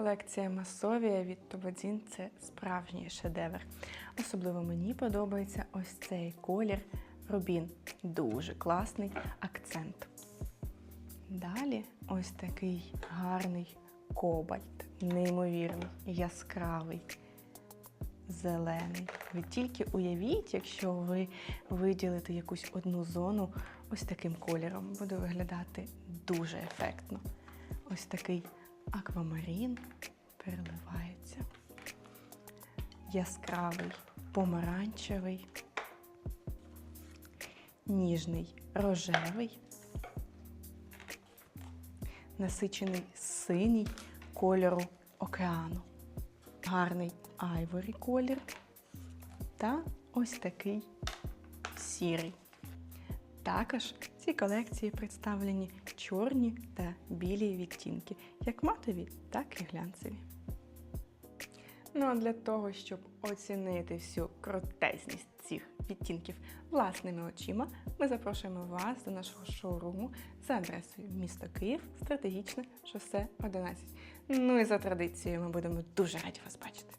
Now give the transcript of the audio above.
Колекція Масовія від Тободзін це справжній шедевр. Особливо мені подобається ось цей колір рубін. Дуже класний акцент. Далі ось такий гарний кобальт, неймовірний, яскравий, зелений. Ви тільки уявіть, якщо ви виділите якусь одну зону ось таким кольором, буде виглядати дуже ефектно. Ось такий аквамарін переливається. Яскравий, помаранчевий, ніжний рожевий, насичений синій кольору океану, гарний айворі колір та ось такий сірий. Також в цій колекції представлені чорні та білі відтінки, як матові, так і глянцеві. Ну а для того, щоб оцінити всю крутезність цих відтінків власними очима, ми запрошуємо вас до нашого шоуруму за адресою місто Київ, стратегічне шосе 11. Ну і за традицією ми будемо дуже раді вас бачити.